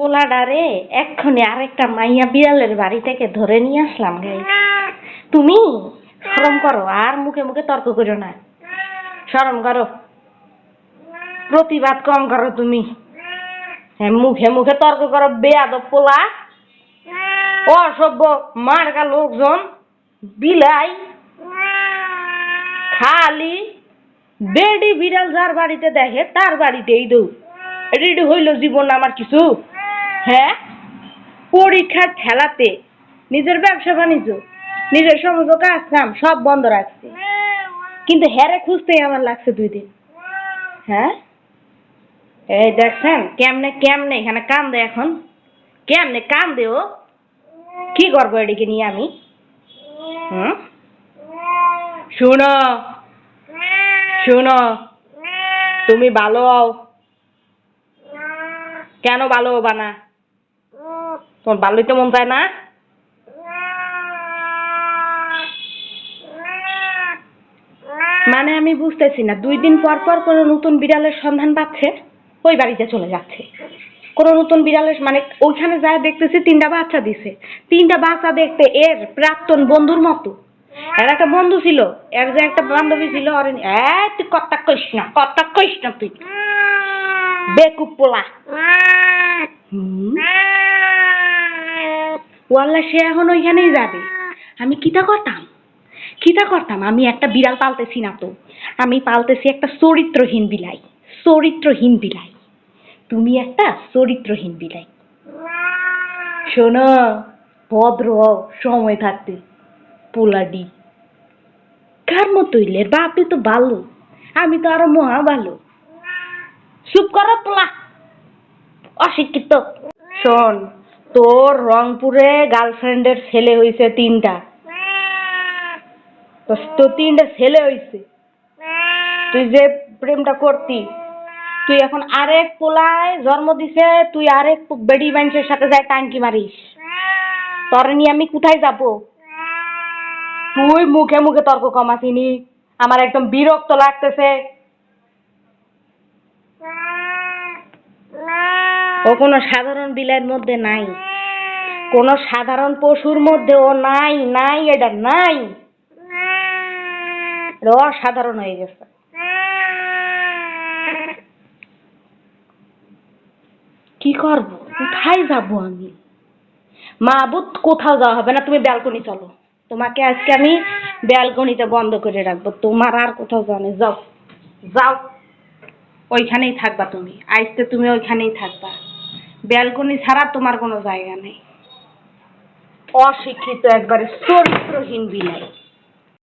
পোলাডারে এক্ষুনি আরেকটা মাইয়া বিড়ালের বাড়ি থেকে ধরে নিয়ে আসলাম গাই তুমি? শরম করো, আর মুখে মুখে তর্ক করো না। শরম করো। প্রতিবাদ কম করো তুমি। হ্যাঁ মুখে মুখে তর্ক করো, বেয়াদব পোলা। অসভ্য মার্কা লোকজন। বিলাই। খালি। বেডি বিড়াল যার বাড়িতে দেখে, তার বাড়িতেই দৌ রেডি হইল জীবন আমার কিছু। হ্যাঁ? পরীক্ষার ঠেলাতে নিজের ব্যবসা বাণিজ্য, নিজের সমস্ত কাজ কাম সব বন্ধ রাখছে। কিন্তু হ্যারে খুঁজতেই আমার লাগছে দুই দিন। হ্যাঁ? এই দেখছেন, কেমনে কেমনে এখানে কাম দে এখন? কেমনে কাম দে ও? কি করব এদিকে নিয়ে আমি? হুম? শুনো শুনো, তুমি ভালো হও। কেন ভালো হবা না? তোমার ভালোই তো মন চায় না? মানে আমি বুঝতেছি না, দুই দিন পর পর কোনো নতুন বিড়ালের সন্ধান পাচ্ছে, ওই বাড়িতে চলে যাচ্ছে। কোনো নতুন বিড়ালের মানে ওইখানে যায় দেখতেছি, তিনটা বাচ্চা দিছে। তিনটা বাচ্চা দেখতে এর প্রাক্তন বন্ধুর মতো। এর একটা বন্ধু ছিল, এর যে একটা বান্ধবী ছিল, আর তুই কথা কইস না কথা কইস না তুই। বেকুব পোলা। ওয়াল্লা, সে এখন ওইখানেই যাবে। আমি কিতা করতাম? কিতা করতাম? আমি একটা বিড়াল পালতেছি না তো। আমি পালতেছি একটা চরিত্রহীন বিলাই। চরিত্রহীন বিলাই। তুমি একটা চরিত্রহীন বিলাই। শোনো, ভদ্র সময় থাকতে। পোলাডি। কার মতো ইলের বাপে তো ভালো। আমি তো আরও মহা ভালো। চুপ করো পোলা। অশিক্ষিত। শোন তোর রংপুরে গার্লফ্রেন্ডের ছেলে হইছে তিনটা। তো তিনটা ছেলে হইছে। তুই যে প্রেমটা করতি, তুই এখন আরেক পোলায় জন্ম দিছে, তুই আরেক বেডি মানুষের সাথে যায় টাঙ্কি মারিস। তোর নিয়ে আমি কোথায় যাব? তুই মুখে মুখে তর্ক কমাসিনি, আমার একদম বিরক্ত লাগতেছে। ও কোনো সাধারণ বিলের মধ্যে নাই। কোনো সাধারণ পশুর মধ্যে ও নাই নাই এটা নাই। এটা অসাধারণ হয়ে গেছে। কি করব? কোথায় যাব আমি? মা বুত কোথাও যাওয়া হবে না তুমি ব্যালকনি চলো। তোমাকে আজকে আমি ব্যালকনিতে বন্ধ করে রাখব। তোমার আর কোথাও যাও না যাও যাও। ওইখানেই থাকবা তুমি। আজকে তুমি ওইখানেই থাকবা। ব্যালকনি ছাড়া তোমার কোনো জায়গা নেই। অশিক্ষিত একবারে চরিত্রহীন বিলাই